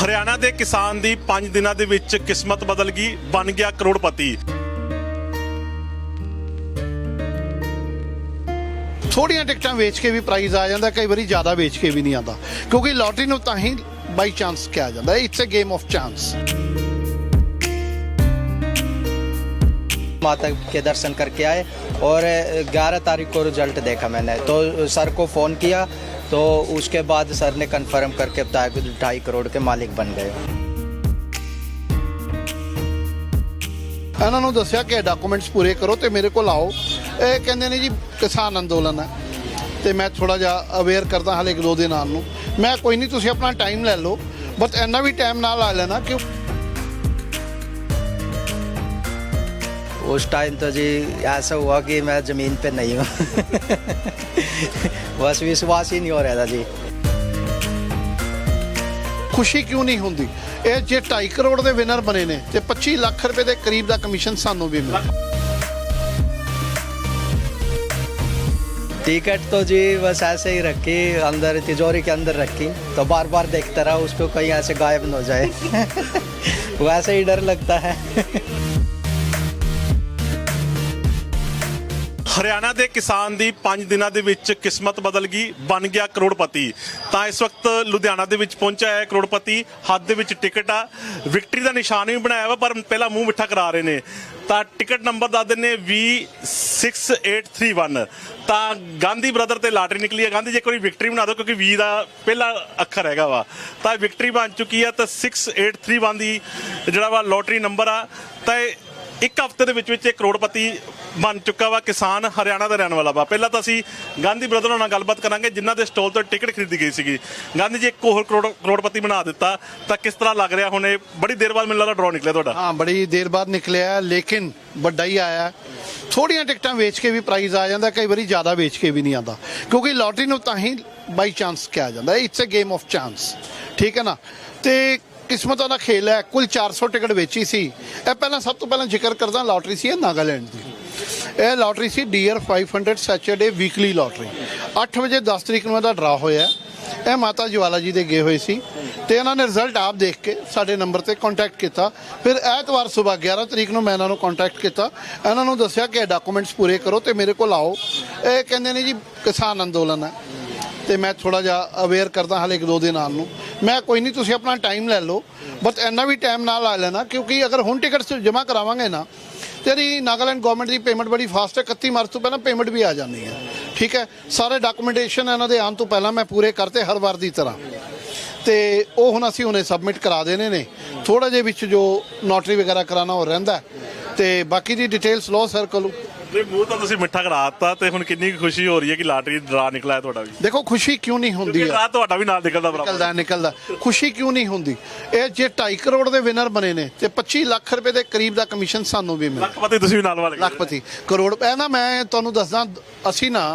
ਹਰਿਆਣਾ ਦੇ ਕਿਸਾਨ ਦੀ 5 ਦਿਨਾਂ ਦੇ ਵਿੱਚ ਕਿਸਮਤ ਬਦਲ ਗਈ ਬਣ ਗਿਆ ਕਰੋੜਪਤੀ ਥੋੜੀਆਂ ਟਿਕਟਾਂ ਵੇਚ ਕੇ ਵੀ ਪ੍ਰਾਈਜ਼ ਆ ਜਾਂਦਾ ਕਈ ਵਾਰੀ ਜ਼ਿਆਦਾ ਵੇਚ ਕੇ ਵੀ ਨਹੀਂ ਆਉਂਦਾ ਕਿਉਂਕਿ ਲੋਟਰੀ ਨੂੰ ਤਾਂ ਹੀ ਬਾਈ ਚਾਂਸ ਕਿਹਾ ਜਾਂਦਾ it's a game of chance माता के दर्शन करके आए और 11 तारीख को रिजल्ट देखा मैंने तो सर को फ़ोन किया तो उसके बाद सर ने कंफर्म करके बताया कि ढाई करोड़ के मालिक बन गए ਇਹਨਾਂ ਨੂੰ ਦੱਸਿਆ ਕਿ ਡਾਕੂਮੈਂਟਸ ਪੂਰੇ ਕਰੋ ਤੇ ਮੇਰੇ ਕੋਲ ਆਓ ਇਹ ਕਹਿੰਦੇ ਨੇ ਜੀ ਕਿਸਾਨ ਅੰਦੋਲਨ ਹੈ ਤੇ ਮੈਂ ਥੋੜਾ ਜਿਹਾ ਅਵੇਅਰ ਕਰਦਾ ਹਾਲੇ ਇੱਕ ਦੋ ਦਿਨ ਆਉਣ ਨੂੰ ਮੈਂ ਕੋਈ ਨਹੀਂ ਤੁਸੀਂ ਆਪਣਾ ਟਾਈਮ ਲੈ ਲਓ ਬਟ ਇੰਨਾ ਵੀ ਟਾਈਮ ਨਾਲ ਆ ਲੈਣਾ ਕਿ उस टाइम तो जी ऐसा हुआ कि मैं ज़मीन पे नहीं हूँ बस विश्वास ही नहीं हो रहा था जी ਖੁਸ਼ੀ ਕਿਉਂ ਨਹੀਂ ਹੁੰਦੀ ਇਹ ਜੇ 2.5 ਕਰੋੜ ਦੇ ਵਿਨਰ ਬਣੇ ਨੇ ਤੇ 25 ਲੱਖ ਰੁਪਏ ਦੇ ਕਰੀਬ ਦਾ ਕਮਿਸ਼ਨ ਸਾਨੂੰ ਵੀ ਮਿਲਿਆ टिकट तो जी बस ऐसे ही रखी अंदर तिजोरी के अंदर रखी तो बार बार देखता रहा उसको कहीं ऐसे गायब न हो जाए वैसे ही डर लगता है ਹਰਿਆਣਾ ਦੇ ਕਿਸਾਨ ਦੀ 5 ਦਿਨਾਂ ਦੇ ਵਿੱਚ ਕਿਸਮਤ ਬਦਲ ਗਈ, ਬਣ ਗਿਆ ਕਰੋੜਪਤੀ। ਤਾਂ ਇਸ ਵਕਤ ਲੁਧਿਆਣਾ ਦੇ ਵਿੱਚ ਪਹੁੰਚਿਆ ਹੈ ਕਰੋੜਪਤੀ ਹੱਥ ਦੇ ਵਿੱਚ ਟਿਕਟ ਆ। ਵਿਕਟਰੀ ਦਾ ਨਿਸ਼ਾਨ ਵੀ ਬਣਾਇਆ ਵਾ, ਪਰ ਪਹਿਲਾਂ ਮੂੰਹ ਮਿੱਠਾ ਕਰਾ ਰਹੇ ਨੇ। ਤਾਂ ਟਿਕਟ ਨੰਬਰ ਦੱਸ ਦਿੰਨੇ V6831 ਤਾਂ ਗਾਂਧੀ ਬ੍ਰਦਰ ਤੇ ਲਾਟਰੀ ਨਿਕਲੀ ਹੈ। ਗਾਂਧੀ, ਜੀ ਕੋਈ ਵਿਕਟਰੀ ਬਣਾ ਦਿਓ, ਕਿਉਂਕਿ V ਦਾ ਪਹਿਲਾ ਅੱਖਰ ਹੈਗਾ ਵਾ। ਤਾਂ ਵਿਕਟਰੀ ਬਣ ਚੁੱਕੀ ਹੈ, ਤਾਂ 6831 ਦੀ ਜਿਹੜਾ ਵਾ ਲੋਟਰੀ ਨੰਬਰ ਆ। ਤਾਂ ਇੱਕ ਹਫ਼ਤੇ ਦੇ ਵਿੱਚ ਵਿੱਚ ਇਹ ਕਰੋੜਪਤੀ ਬਣ ਚੁੱਕਾ ਵਾ ਕਿਸਾਨ ਹਰਿਆਣਾ ਦਾ ਰਹਿਣ ਵਾਲਾ ਵਾ। ਪਹਿਲਾਂ ਤਾਂ ਅਸੀਂ ਗਾਂਧੀ ਬ੍ਰਦਰ ਨਾਲ ਗੱਲਬਾਤ ਕਰਾਂਗੇ, ਜਿਨ੍ਹਾਂ ਦੇ ਸਟਾਲ ਤੋਂ ਟਿਕਟ ਖਰੀਦੀ ਗਈ ਸੀਗੀ। ਗਾਂਧੀ ਜੀ, ਇੱਕ ਹੋਰ ਕਰੋੜ ਕਰੋੜਪਤੀ ਬਣਾ ਦਿੱਤਾ, ਤਾਂ ਕਿਸ ਤਰ੍ਹਾਂ ਲੱਗ ਰਿਹਾ ਹੁਣ ਇਹ? ਬੜੀ ਦੇਰ ਬਾਅਦ ਮੈਨੂੰ ਲੱਗਦਾ ਡਰਾਅ ਨਿਕਲਿਆ ਤੁਹਾਡਾ। ਹਾਂ, ਬੜੀ ਦੇਰ ਬਾਅਦ ਨਿਕਲਿਆ, ਲੇਕਿਨ ਵੱਡਾ ਹੀ ਆਇਆ। ਥੋੜੀਆਂ ਟਿਕਟਾਂ ਵੇਚ ਕੇ ਵੀ ਪ੍ਰਾਈਜ਼ ਆ ਜਾਂਦਾ, ਕਈ ਵਾਰੀ ਜ਼ਿਆਦਾ ਵੇਚ ਕੇ ਵੀ ਨਹੀਂ ਆਉਂਦਾ। ਕਿਉਂਕਿ ਲੋਟਰੀ ਨੂੰ ਤਾਂ ਹੀ ਬਾਈ ਚਾਂਸ ਕਿਹਾ ਜਾਂਦਾ। It's a game of chance ਠੀਕ ਹੈ ਨਾ? ਤੇ ਕਿਸਮਤਾਂ ਦਾ ਖੇਲ ਹੈ, ਕੁੱਲ 400 ਟਿਕਟ ਵੇਚੀ ਸੀ। ਇਹ ਪਹਿਲਾਂ ਸਭ ਤੋਂ ਪਹਿਲਾਂ ਜ਼ਿਕਰ ਕਰਦਾ ਲੋਟਰੀ ਸੀ ਇਹ ਨਾਗਾਲੈਂਡ ਦੀ। ਇਹ ਲੋਟਰੀ ਸੀ ਡੀਅਰ 500 ਸੈਚਰਡੇ ਵੀਕਲੀ ਲੋਟਰੀ। 8 ਵਜੇ 10 ਤਰੀਕ ਨੂੰ ਇਹਦਾ ਡਰਾ ਹੋਇਆ। ਇਹ ਮਾਤਾ ਜਵਾਲਾ ਜੀ ਦੇ ਗਏ ਹੋਏ ਸੀ ਤੇ ਇਹਨਾਂ ਨੇ ਰਿਜ਼ਲਟ ਆਪ ਦੇਖ ਕੇ ਸਾਡੇ ਨੰਬਰ ਤੇ ਕੰਟੈਕਟ ਕੀਤਾ। ਫਿਰ ਐਤਵਾਰ ਸਵੇਰ 11 ਤਰੀਕ ਨੂੰ ਮੈਂ ਇਹਨਾਂ ਨੂੰ ਕੰਟੈਕਟ ਕੀਤਾ। ਇਹਨਾਂ ਨੂੰ ਦੱਸਿਆ ਕਿ ਡਾਕੂਮੈਂਟਸ ਪੂਰੇ ਕਰੋ ਤੇ ਮੇਰੇ ਕੋਲ ਆਓ। ਇਹ ਕਹਿੰਦੇ ਨੇ ਜੀ ਕਿਸਾਨ ਅੰਦੋਲਨ ਹੈ। ਤੇ ਮੈਂ ਥੋੜਾ ਜਿਹਾ ਅਵੇਅਰ ਕਰਦਾ ਹਾਲੇ ਇੱਕ ਦੋ ਦਿਨ ਆਉਣ ਨੂੰ। ਮੈਂ ਕੋਈ ਨਹੀਂ, ਤੁਸੀਂ ਆਪਣਾ ਟਾਈਮ ਲੈ ਲਓ। ਬਟ ਇੰਨਾ ਵੀ ਟਾਈਮ ਨਾਲ ਆ ਲੈਣਾ, ਕਿਉਂਕਿ ਅਗਰ ਹੁਣ ਟਿਕਟਸ ਜਮ੍ਹਾਂ ਕਰਾਵਾਂਗੇ ਨਾ ਤੇਰੀ ਨਾਗਾਲੈਂਡ ਗਵਰਨਮੈਂਟ ਦੀ ਪੇਮੈਂਟ ਬੜੀ ਫਾਸਟ ਹੈ 31 ਮਾਰਚ ਤੋਂ ਪਹਿਲਾਂ ਪੇਮੈਂਟ ਵੀ ਆ ਜਾਂਦੀ ਹੈ। ਠੀਕ ਹੈ? ਸਾਰੇ ਡਾਕੂਮੈਂਟੇਸ਼ਨ ਇਹਨਾਂ ਦੇ ਆਉਣ ਤੋਂ ਪਹਿਲਾਂ ਮੈਂ ਪੂਰੇ ਕਰਤੇ ਹਰ ਵਾਰ ਦੀ ਤਰ੍ਹਾਂ। ਤੇ ਉਹ ਹੁਣ ਅਸੀਂ ਹੁਣੇ ਸਬਮਿਟ ਕਰਾ ਦੇਣੇ ਨੇ। ਥੋੜਾ ਜਿਹਾ ਵਿੱਚ ਜੋ ਨੋਟਰੀ ਵਗੈਰਾ ਕਰਾਣਾ ਉਹ ਰਹਿੰਦਾ ਹੈ। ਤੇ ਬਾਕੀ ਦੀ ਡਿਟੇਲਸ ਲਓ ਸਰ ਕੋਲੋਂ। ਨਹੀਂ ਮੂੰਹ ਤਾਂ ਤੁਸੀਂ ਮਿੱਠਾ ਕਰਾ ਦਿੱਤਾ ਤੇ ਹੁਣ ਕਿੰਨੀ ਕੁ ਖੁਸ਼ੀ ਹੋ ਰਹੀ ਹੈ ਕਿ ਲਾਟਰੀ ਡਰਾ ਨਿਕਲਿਆ ਹੈ ਤੁਹਾਡਾ ਵੀ। ਦੇਖੋ ਖੁਸ਼ੀ ਕਿਉਂ ਨਹੀਂ ਹੁੰਦੀ ਹੈ ਤੁਹਾਡਾ ਵੀ ਨਾਲ ਨਿਕਲਦਾ ਬਰਾਬਰ। ਨਿਕਲਦਾ ਨਿਕਲਦਾ। ਖੁਸ਼ੀ ਕਿਉਂ ਨਹੀਂ ਹੁੰਦੀ? ਇਹ ਜੇ 2.5 ਕਰੋੜ ਦੇ ਵਿਨਰ ਬਣੇ ਨੇ ਤੇ 25 ਲੱਖ ਰੁਪਏ ਦੇ ਕਰੀਬ ਦਾ ਕਮਿਸ਼ਨ ਸਾਨੂੰ ਵੀ ਮਿਲਿਆ। ਲੱਖਪਤੀ ਤੁਸੀਂ ਵੀ ਨਾਲ ਵਾਲੇ। ਲੱਖਪਤੀ ਕਰੋੜ। ਇਹ ਨਾ ਮੈਂ ਤੁਹਾਨੂੰ ਦੱਸਦਾ ਅਸੀਂ ਨਾ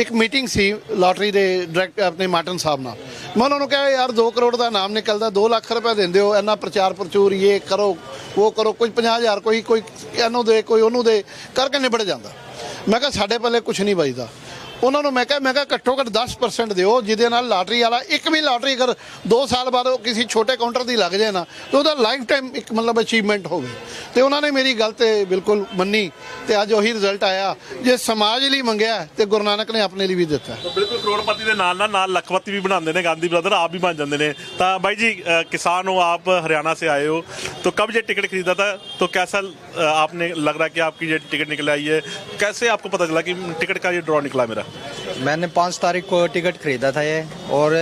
ਇੱਕ ਮੀਟਿੰਗ ਸੀ ਲਾਟਰੀ ਦੇ ਡਾਇਰੈਕਟਰ ਆਪਣੇ ਮਾਰਟਨ ਸਾਹਿਬ ਨਾਲ। ਮੈਂ ਉਹਨਾਂ ਨੂੰ ਕਿਹਾ, ਯਾਰ 2 ਕਰੋੜ ਦਾ ਨਾਮ ਨਿਕਲਦਾ 2 ਲੱਖ ਰੁਪਏ ਦਿੰਦੇ ਹੋ, ਇੰਨਾ ਪ੍ਰਚਾਰ ਪ੍ਰਚੂਰ, ਇਹ ਕਰੋ, ਉਹ ਕਰੋ, ਕੋਈ 50000 ਕੋਈ ਕੋਈ, ਇਹਨੂੰ ਦੇ, ਕੋਈ ਉਹਨੂੰ ਦੇ ਕਰਕੇ ਨਿਬੜ ਜਾਂਦਾ? ਮੈਂ ਕਿਹਾ, ਸਾਡੇ ਪੱਲੇ ਕੁਝ ਨਹੀਂ ਬਚਦਾ ਉਹਨਾਂ ਨੂੰ ਮੈਂ ਕਿਹਾ ਮੈਂ ਕਿਹਾ ਘੱਟੋ ਘੱਟ 10% ਦਿਓ ਜਿਹਦੇ ਨਾਲ ਲਾਟਰੀ ਵਾਲਾ ਇੱਕ ਵੀ ਲਾਟਰੀ ਅਗਰ 2 ਸਾਲ ਬਾਅਦ ਉਹ ਕਿਸੇ ਛੋਟੇ ਕਾਊਂਟਰ ਦੀ ਲੱਗ ਜਾਏ ਨਾ ਤੇ ਉਹਦਾ ਲਾਈਫ ਟਾਈਮ ਇੱਕ ਮਤਲਬ ਅਚੀਵਮੈਂਟ ਹੋਵੇ ਤੇ ਉਹਨਾਂ ਨੇ ਮੇਰੀ ਗੱਲ ਤੇ ਬਿਲਕੁਲ ਮੰਨੀ ਤੇ ਅੱਜ ਉਹੀ ਰਿਜ਼ਲਟ ਆਇਆ ਜੇ ਸਮਾਜ ਲਈ ਮੰਗਿਆ ਤੇ ਗੁਰੂ ਨਾਨਕ ਨੇ ਆਪਣੇ ਲਈ ਵੀ ਦਿੱਤਾ ਤਾਂ ਬਿਲਕੁਲ ਕਰੋੜਪਤੀ ਦੇ ਨਾਲ ਨਾਲ ਨਾਲ ਲੱਖਪਤੀ ਵੀ ਬਣਾਉਂਦੇ ਨੇ ਗਾਂਧੀ ਬ੍ਰਦਰ ਆਪ ਵੀ ਬਣ ਜਾਂਦੇ ਨੇ ਤਾਂ भाई जी अ, किसान हो आप हरियाणा से आए हो तो कब ये टिकट खरीदा था तो कैसा अ, आपने लग रहा है कि आपकी ये टिकट निकल आई है कैसे आपको पता चला कि टिकट का ये ड्रॉ निकला मेरा मैंने पाँच तारीख को टिकट खरीदा था ये और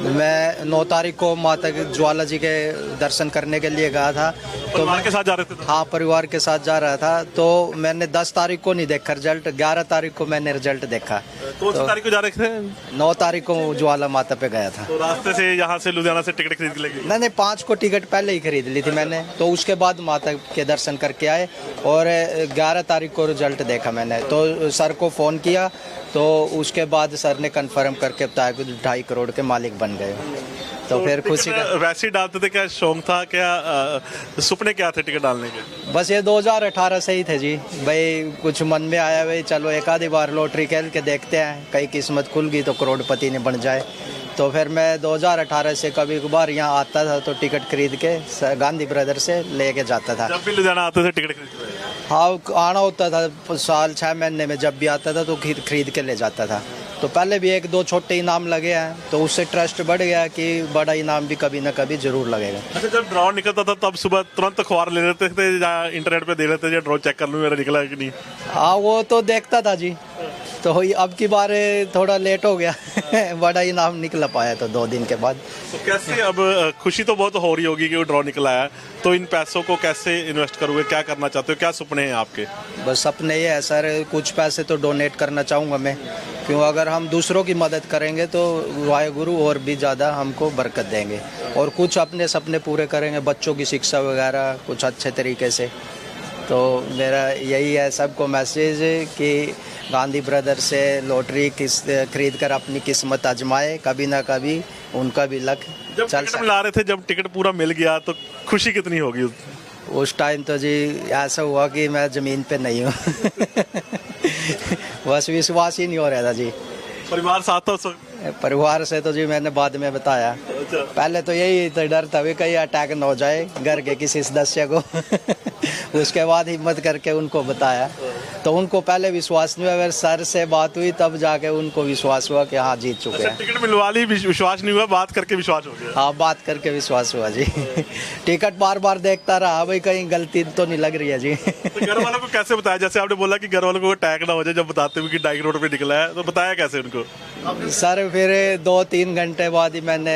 मैं नौ तारीख को माता के ज्वाला जी के दर्शन करने के लिए गया था। तो परिवार के साथ जा रहे थे तो? हाँ परिवार के साथ जा रहा था। तो मैंने दस तारीख को नहीं देखा रिज़ल्ट ग्यारह तारीख को मैंने रिज़ल्ट देखा। कौन सी तारीख को जा रहे थे? नौ तारीख को ज्वाला माता पे गया था। तो रास्ते से यहाँ से लुधियाना से टिकट खरीद लेके मैंने पाँच को टिकट पहले ही खरीद ली थी मैंने। तो उसके बाद माता के दर्शन करके आए और ग्यारह तारीख को रिज़ल्ट देखा मैंने। तो सर को फ़ोन किया। तो उसके बाद सर ने कन्फर्म करके बताया कि ढाई करोड़ के मालिक बन। गए तो फिर खुशी का टिकट वैसे ही डालते थे क्या शौक था क्या अ, सपने क्या थे टिकट डालने के बस ये 2018 से ही थे जी भाई कुछ मन में आया भाई चलो एक आधी बार लॉटरी खेल के देखते हैं कहीं किस्मत खुल गई तो करोड़पति ने बन जाए तो फिर मैं 2018 से कभी कभार यहाँ आता था तो टिकट खरीद के स- गांधी ब्रदर से लेके जाता था जब भी लुधियाना आते थे टिकट खरीदते थे हाँ आना होता था साल छः महीने में जब भी आता था तो खरीद खरीद के ले जाता था तो पहले भी एक दो छोटे इनाम लगे हैं तो उससे ट्रस्ट बढ़ गया कि बड़ा इनाम भी कभी ना कभी जरूर लगेगा अच्छा जब ड्रॉ निकलता था तब सुबह तुरंत अखबार ले लेते थे या इंटरनेट पे दे लेते थे ड्रॉ चेक कर लूँ मेरा निकला है कि नहीं हाँ वो तो देखता था जी तो ये अब की बार थोड़ा लेट हो गया बड़ा इनाम निकल पाया तो दो दिन के बाद। तो कैसे अब खुशी तो बहुत हो रही होगी कि वो ड्रॉ निकला है। तो इन पैसों को कैसे इन्वेस्ट करोगे? क्या करना चाहते हो? क्या सपने हैं आपके? बस सपने ये है सर कुछ पैसे तो डोनेट करना चाहूँगा मैं। क्यों? अगर हम दूसरों की मदद करेंगे तो वाहेगुरु और भी ज़्यादा हमको बरकत देंगे। और कुछ अपने सपने पूरे करेंगे बच्चों की शिक्षा वगैरह कुछ अच्छे तरीके से। तो मेरा यही है सबको मैसेज कि गांधी ब्रदर से लॉटरी किस खरीद कर अपनी किस्मत आजमाए कभी ना कभी उनका भी लक जब चल टिकट मिला रहे थे जब टिकट पूरा मिल गया तो खुशी कितनी होगी उस- टाइम तो जी ऐसा हुआ कि मैं ज़मीन पे नहीं हूँ। बस विश्वास ही नहीं हो रहा था जी। परिवार साथ उस परिवार से तो जी मैंने बाद में बताया। अच्छा पहले तो यही तो डर था भी कहीं अटैक न हो जाए घर के किसी सदस्य को। उसके बाद हिम्मत करके उनको बताया। तो उनको पहले विश्वास नहीं हुआ अगर सर से बात हुई तब जाके उनको विश्वास हुआ कि हाँ जीत चुके अच्छा हैं। टिकट मिलवा ली विश्वास नहीं हुआ बात करके विश्वास हो गया। हाँ बात करके विश्वास हुआ जी। टिकट बार बार देखता रहा भाई कहीं गलती तो नहीं लग रही है जी। तो घर वालों को कैसे बताया? जैसे आपने बोला कि घर वालों को अटैक ना हो जाए जब बताते हुए कि डाइक रोड पे निकला है तो बताया कैसे उनको? सर फिर दो तीन घंटे बाद ही मैंने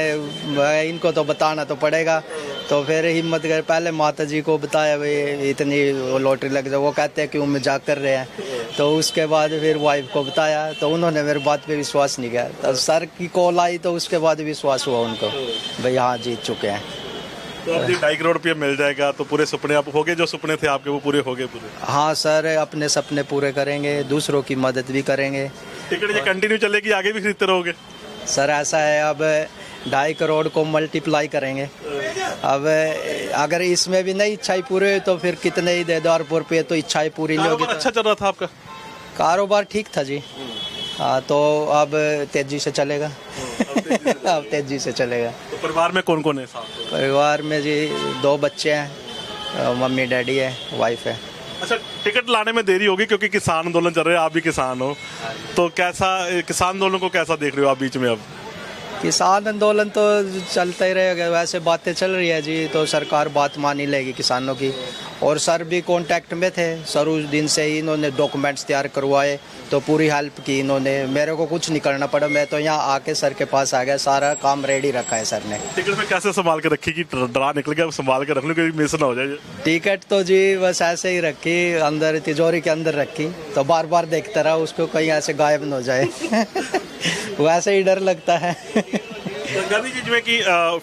इनको तो बताना तो पड़ेगा। तो फिर हिम्मत कर पहले माता जी को बताया भाई इतनी लॉटरी लग जाए। वो कहते हैं कि वो मज़ाक कर रहे हैं। तो उसके बाद फिर वाइफ को बताया तो उन्होंने मेरी बात पे विश्वास नहीं किया। तो सर की कॉल आई तो उसके बाद विश्वास हुआ उनको भाई हाँ जीत चुके हैं। तो अब जी डाइक रोड मिल जाएगा तो पूरे सपने आप हो गए जो सपने थे आपके वो पूरे हो गए पूरे? हाँ सर अपने सपने पूरे करेंगे दूसरों की मदद भी करेंगे। टिकट ये कंटिन्यू चलेगी आगे भी खरीदते रहोगे? सर ऐसा है अब ढाई करोड़ को मल्टीप्लाई करेंगे। अब अगर इसमें भी नहीं इच्छाएँ पूरी हुई तो फिर कितने ही दे दो और रुपये तो इच्छाएँ पूरी नहीं होगी तो। अच्छा चल रहा था आपका? कारोबार ठीक था जी। हाँ तो अब तेज़ी से चलेगा। अब तेज़ी से चलेगा। तो परिवार में कौन कौन है परिवार में जी दो बच्चे हैं मम्मी डैडी है वाइफ है। अच्छा टिकट लाने में देरी होगी क्योंकि किसान आंदोलन चल रहे हैं आप भी किसान हो तो कैसा किसान आंदोलन को कैसा देख रहे हो आप बीच में अब किसान आंदोलन तो चलता ही रहेगा वैसे बातें चल रही है जी तो सरकार बात मान ही लेगी किसानों की और सर भी कांटेक्ट में थे। सर उस दिन से ही इन्होंने डॉक्यूमेंट्स तैयार करवाए तो पूरी हेल्प की इन्होंने। मेरे को कुछ नहीं करना पड़ा मैं तो यहाँ आके सर के पास आ गया सारा काम रेडी रखा है सर ने। टिकट में कैसे संभाल के रखी कि डरा निकल गया संभाल के रख लो क्योंकि मिस ना हो जाए टिकट तो जी बस ऐसे ही रखी अंदर तिजोरी के अंदर रखी तो बार बार देखता रहा उसको कहीं ऐसे गायब न हो जाए। वैसे ही डर लगता है। ਗੰਗਾ ਜੀ ਜਿਵੇਂ ਕਿ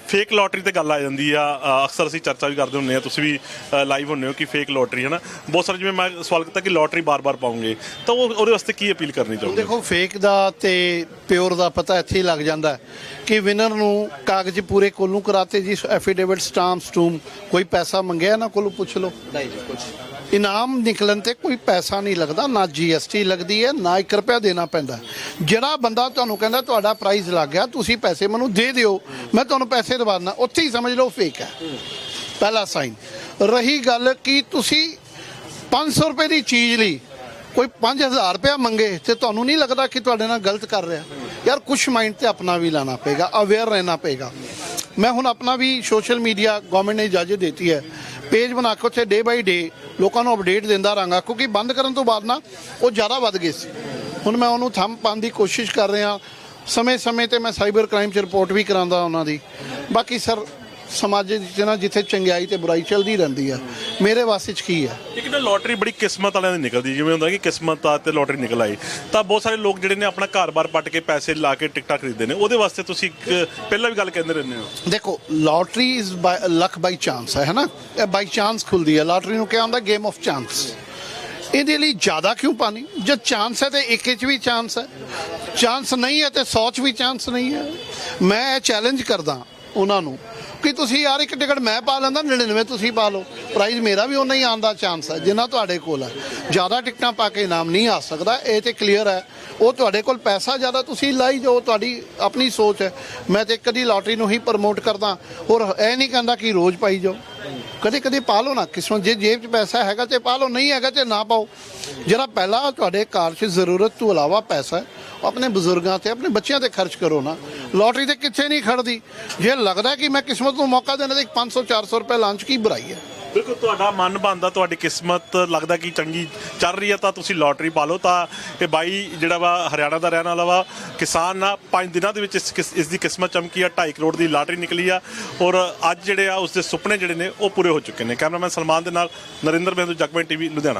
ਫੇਕ ਲੋਟਰੀ ਤੇ ਗੱਲ ਆ ਜਾਂਦੀ ਆ ਅਕਸਰ ਅਸੀਂ ਚਰਚਾ ਵੀ ਕਰਦੇ ਹੁੰਨੇ ਆ ਤੁਸੀਂ ਵੀ ਲਾਈਵ ਹੁੰਨੇ ਹੋ ਕਿ ਫੇਕ ਲੋਟਰੀ ਹੈ ਨਾ ਬਹੁਤ ਸਾਰੇ ਜਿਵੇਂ ਮੈਂ ਸਵਾਲ ਕੀਤਾ ਕਿ ਲੋਟਰੀ ਬਾਰ-ਬਾਰ ਪਾਉਂਗੇ ਤਾਂ ਉਹ ਉਹਦੇ ਵਾਸਤੇ ਕੀ ਅਪੀਲ ਕਰਨੀ ਚਾਹੁੰਦੇ ਦੇਖੋ ਫੇਕ ਦਾ ਤੇ ਪਿਓਰ ਦਾ ਪਤਾ ਇੱਥੇ ਹੀ ਲੱਗ ਜਾਂਦਾ ਕਿ ਵਿਨਰ ਨੂੰ ਕਾਗਜ਼ ਪੂਰੇ ਕੋਲੋਂ ਕਰਾਤੇ ਜੀ ਐਫੀਡੇਵਿਟ ਸਟਾਂਪ ਸਟੂਮ ਕੋਈ ਪੈਸਾ ਮੰਗਿਆ ਨਾ ਕੋਲੋਂ ਪੁੱਛ ਲਓ। ਨਹੀਂ ਜੀ ਕੁਝ ਇਨਾਮ ਨਿਕਲਣ ਤੇ ਕੋਈ ਪੈਸਾ ਨਹੀਂ ਲੱਗਦਾ, ਨਾ ਜੀਐਸਟੀ ਲੱਗਦੀ ਹੈ, ਨਾ 1 ਰੁਪਿਆ ਦੇਣਾ ਪੈਂਦਾ। ਜਿਹੜਾ ਬੰਦਾ ਤੁਹਾਨੂੰ ਕਹਿੰਦਾ, ਤੁਹਾਡਾ ਪ੍ਰਾਈਜ਼ ਲੱਗ ਗਿਆ, ਤੁਸੀਂ ਪੈਸੇ ਮੈਨੂੰ ਦੇ ਦਿਓ, ਮੈਂ ਤੁਹਾਨੂੰ ਪੈਸੇ ਦਵਾ ਦਿੰਦਾ ਉੱਥੇ ਹੀ ਸਮਝ ਲਓ ਫੇਕ ਹੈ। ਪਹਿਲਾ ਸਾਈਨ ਰਹੀ ਗੱਲ ਕਿ ਤੁਸੀਂ 500 ਰੁਪਏ ਦੀ ਚੀਜ਼ ਲਈ ਕੋਈ 5000 ਰੁਪਇਆ ਮੰਗੇ ਤੇ ਤੁਹਾਨੂੰ ਨਹੀਂ ਲੱਗਦਾ ਕਿ ਤੁਹਾਡੇ ਨਾਲ ਗਲਤ ਕਰ ਰਿਹਾ। ਯਾਰ ਕੁਝ ਮਾਈਂਡ ਤੇ ਆਪਣਾ ਵੀ ਲਾਣਾ ਪਏਗਾ ਅਵੇਅਰ ਰਹਿਣਾ ਪਏਗਾ। ਮੈਂ ਹੁਣ ਆਪਣਾ ਵੀ ਸੋਸ਼ਲ ਮੀਡੀਆ ਗਵਰਨਮੈਂਟ ਨੇ ਇਜਾਜ਼ਤ ਦਿੱਤੀ ਹੈ। ਪੇਜ ਬਣਾ ਕੇ ਉੱਥੇ ਡੇ ਬਾਈ ਡੇ ਲੋਕਾਂ ਨੂੰ ਅਪਡੇਟ ਦਿੰਦਾ ਰਹਾਂਗਾ, ਕਿਉਂਕਿ ਬੰਦ ਕਰਨ ਤੋਂ ਬਾਅਦ ਨਾ ਉਹ ਜ਼ਿਆਦਾ ਵੱਧ ਗਏ ਸੀ। ਹੁਣ ਮੈਂ ਉਹਨੂੰ ਥੰਮ ਪਾਉਣ ਦੀ ਕੋਸ਼ਿਸ਼ ਕਰ ਰਿਹਾ। ਸਮੇਂ-ਸਮੇਂ ਤੇ ਮੈਂ ਸਾਈਬਰ ਕ੍ਰਾਈਮ 'ਚ ਰਿਪੋਰਟ ਵੀ ਕਰਾਉਂਦਾ ਉਹਨਾਂ ਦੀ। ਬਾਕੀ ਸਰ ਸਮਾਜ ਵਿੱਚ ਨਾ ਜਿੱਥੇ ਚੰਗਿਆਈ ਤੇ ਬੁਰਾਈ ਚੱਲਦੀ ਰਹਿੰਦੀ ਆ ਮੇਰੇ ਵਾਸਤੇ 'ਚ ਕੀ ਹੈ? ਇੱਕ ਨਾ ਲੋਟਰੀ ਬੜੀ ਕਿਸਮਤ ਵਾਲਿਆਂ ਦੀ ਨਿਕਲਦੀ ਜਿਵੇਂ ਹੁੰਦਾ ਕਿ ਕਿਸਮਤ ਆ ਤੇ ਲੋਟਰੀ ਨਿਕਲ ਆਈ। ਤਾਂ ਬਹੁਤ ਸਾਰੇ ਲੋਕ ਜਿਹੜੇ ਨੇ ਆਪਣਾ ਘਰ-ਬਾਰ ਪੱਟ ਕੇ ਪੈਸੇ ਲਾ ਕੇ ਟਿਕਟਾਂ ਖਰੀਦਦੇ ਨੇ। ਉਹਦੇ ਵਾਸਤੇ ਤੁਸੀਂ ਇੱਕ ਪਹਿਲਾਂ ਵੀ ਗੱਲ ਕਹਿੰਦੇ ਰਹਿੰਦੇ ਹੋ। ਦੇਖੋ lottery is luck by chance ਹੈ ਨਾ ਇਹ ਬਾਈ ਚਾਂਸ ਖੁੱਲਦੀ ਹੈ। ਲਾਟਰੀ ਨੂੰ ਕਿਹਾ ਹੁੰਦਾ ਗੇਮ ਆਫ ਚਾਂਸ ਇਹਦੇ ਲਈ ਜ਼ਿਆਦਾ ਕਿਉਂ ਪਾਣੀ? ਜੇ ਚਾਂਸ ਹੈ ਤੇ ਇੱਕ ਚ ਵੀ ਚਾਂਸ ਹੈ। ਚਾਂਸ ਨਹੀਂ ਹੈ ਤੇ 100 ਚ ਵੀ ਚਾਂਸ ਨਹੀਂ ਹੈ। ਮੈਂ ਇਹ ਚੈਲੰਜ ਕਰਦਾ ਉਹਨਾਂ ਨੂੰ ਕਿ ਤੁਸੀਂ ਯਾਰ ਇੱਕ ਟਿਕਟ ਮੈਂ ਪਾ ਲੈਂਦਾ 99 ਤੁਸੀਂ ਪਾ ਲਓ। ਪ੍ਰਾਈਜ਼ ਮੇਰਾ ਵੀ ਉਨਾ ਹੀ ਆਉਣ ਦਾ ਚਾਂਸ ਹੈ ਜਿੰਨਾ ਤੁਹਾਡੇ ਕੋਲ ਹੈ ਜ਼ਿਆਦਾ ਟਿਕਟਾਂ ਪਾ ਕੇ ਇਨਾਮ ਨਹੀਂ ਆ ਸਕਦਾ, ਇਹ ਤੇ ਕਲੀਅਰ ਹੈ ਉਹ ਤੁਹਾਡੇ ਕੋਲ ਪੈਸਾ ਜ਼ਿਆਦਾ ਤੁਸੀਂ ਲਾਈ ਜਾਓ, ਤੁਹਾਡੀ ਆਪਣੀ ਸੋਚ ਹੈ। ਮੈਂ ਤੇ ਕਦੀ ਲਾਟਰੀ ਨੂੰ ਹੀ ਪ੍ਰਮੋਟ ਕਰਦਾ ਔਰ ਇਹ ਨਹੀਂ ਕਹਿੰਦਾ ਕਿ ਰੋਜ਼ ਪਾਈ ਜਾਓ। ਕਦੇ ਕਦੇ ਪਾ ਲਓ ਨਾ ਕਿਸਮਤ ਜੇ ਜੇਬ 'ਚ ਪੈਸਾ ਹੈਗਾ ਤੇ ਪਾ ਲਓ ਨਹੀਂ ਹੈਗਾ ਤੇ ਨਾ ਪਾਓ। ਜਿਹੜਾ ਪਹਿਲਾ ਤੁਹਾਡੇ ਘਰ 'ਚ ਜ਼ਰੂਰਤ ਤੋਂ ਇਲਾਵਾ ਪੈਸਾ ਹੈ, ਉਹ ਆਪਣੇ ਬਜ਼ੁਰਗਾਂ ਤੇ, ਆਪਣੇ ਬੱਚਿਆਂ ਤੇ ਖਰਚ ਕਰੋ ਨਾ। ਲੋਟਰੀ ਤੇ ਕਿੱਥੇ ਨਹੀਂ ਖੜਦੀ। ਜੇ ਲੱਗਦਾ ਕਿ ਮੈਂ ਕਿਸਮਤ ਨੂੰ ਮੌਕਾ ਦੇਣਾ ਤੇ 500 400 ਰੁਪਏ ਲਾਂਚ, ਕੀ ਬੁਰਾਈ ਹੈ? ਬਿਲਕੁਲ ਤੁਹਾਡਾ ਮਨ ਬੰਦਾ ਤੁਹਾਡੀ ਕਿਸਮਤ ਲੱਗਦਾ ਕਿ ਚੰਗੀ ਚੱਲ ਰਹੀ ਹੈ, ਤਾਂ ਤੁਸੀਂ ਲੋਟਰੀ ਪਾ ਲਓ, ਤਾਂ ਇਹ ਬਾਈ ਜਿਹੜਾ ਵਾ ਹਰਿਆਣਾ ਦਾ ਰਹਿਣ ਵਾਲਾ ਵਾ, ਕਿਸਾਨ ਆ 5 ਦਿਨਾਂ ਦੇ ਵਿੱਚ ਇਸ ਕਿਸ- ਇਸ ਦੀ ਕਿਸਮਤ ਚਮਕੀ ਆ 2.5 ਕਰੋੜ ਦੀ ਲਾਟਰੀ ਨਿਕਲੀ ਆ, ਔਰ ਅੱਜ ਜਿਹੜੇ ਆ ਉਸ ਦੇ ਸੁਪਨੇ ਜਿਹੜੇ ਨੇ, ਉਹ ਪੂਰੇ ਹੋ ਚੁੱਕੇ ਨੇ। ਕੈਮਰਾਮੈਨ ਸਲਮਾਨ ਦੇ ਨਾਲ ਨਰਿੰਦਰ ਬਿੰਦੂ ਜਗਮਨ ਟੀਵੀ, ਲੁਧਿਆਣਾ।